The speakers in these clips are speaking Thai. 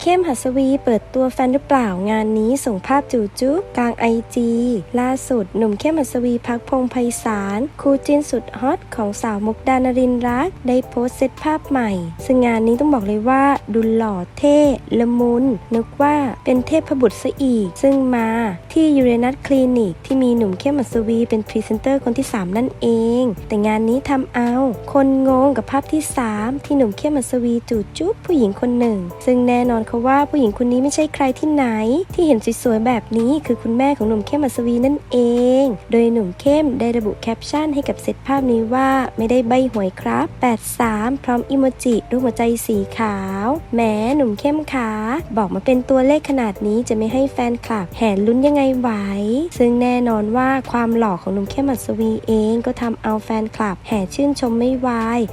เข้มหัสวีเปิดตัวแฟนหรือเปล่างานนี้ส่งภาพจูจุ๊บกลางไอจีล่าสุดหนุ่มเข้มหัสวีพักพงไพศาลคู่จิ้นสุดฮอตของสาวมุกดานรินรัก ได้โพสต์เซตภาพใหม่ ซึ่งงานนี้ต้องบอกเลยว่า ดูหล่อเท่ละมุน นึกว่าเป็นเทพบุตรซะอีก ซึ่งมาที่ยูเรนัสคลินิก ที่มีหนุ่มเข้มหัสวีเป็นพรีเซนเตอร์คนที่ 3 นั่นเอง แต่งานนี้ทำเอา คนงงกับภาพที่ 3 ที่หนุ่มเข้มหัสวีจูจุ๊บผู้หญิงคนหนึ่ง ซึ่งแน่นอนเขาว่าผู้หญิงคนนี้ไม่ใช่ใครที่ไหน ที่เห็นสวยๆแบบนี้คือคุณแม่ของหนุ่มเข้มหัสวีนั่นเอง โดยหนุ่มเข้มได้ระบุแคปชั่นให้กับเซตภาพนี้ว่าไม่ได้ใบหวยครับ 83 พร้อมอิโมจิรูปหัวใจสีขาวแหมหนุ่มเข้มขาบอกมาเป็นตัวเลขขนาดนี้จะไม่ให้แฟนคลับแห่ลุ้นยังไงไหว ซึ่งแน่นอนว่าความหล่อของหนุ่มเข้มหัสวีเองก็ทำเอาแฟนคลับ แห่ชื่นชมไม่ไหว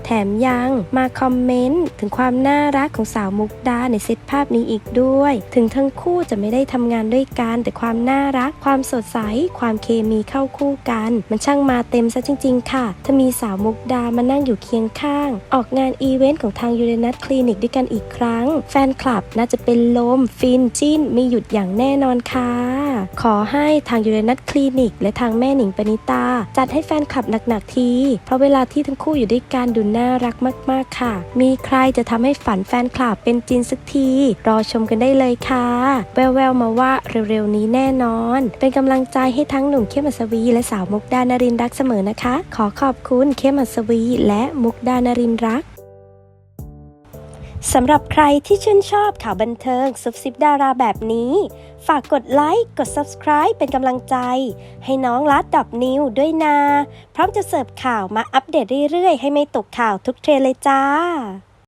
แถมยังมาคอมเมนต์ถึงความน่ารักของสาวมุกดาในเซตภาพนี้อีกด้วย ถึงทั้งคู่จะไม่ได้ทำงานด้วยกัน แต่ความน่ารัก ความสดใส ความเคมีเข้าคู่กัน มันช่างมาเต็มซะจริง ๆ ค่ะ ถ้ามีสาวมุกดามานั่งอยู่เคียงข้าง ออกงานอีเวนต์ของทางยูเรนัสคลินิกด้วยกันอีกครั้ง แฟนคลับน่าจะเป็นลม ฟินจิ้นไม่หยุดอย่างแน่นอนค่ะ ขอให้ทางยูเรนัสคลินิก และทางแม่หนิงปณิตา จัดให้แฟนคลับหนักๆที เพราะเวลาที่ทั้งคู่อยู่ด้วยกันดูน่ารักมาก ๆค่ะ มีใครจะทำให้ฝันแฟนคลับเป็นจริงสักทีรอชมกันได้เลยค่ะ แววๆมาว่าเร็วๆนี้แน่นอน เป็นกำลังใจให้ทั้งหนุ่มเข้มอัศวี และสาวมุกดานรินรักเสมอนะคะ ขอขอบคุณเข้มอัศวี และมุกดานรินรักสำหรับใครที่ชื่นชอบข่าวบันเทิงซุบซิบดาราแบบนี้ ฝากกดไลค์ กด subscribe เป็นกำลังใจ ให้น้องลัดดอบนิวด้วยนะพร้อมจะเสิร์ฟข่าวมาอัปเดตเรื่อยๆ ให้ไม่ตกข่าวทุกเทรนเลยจ้า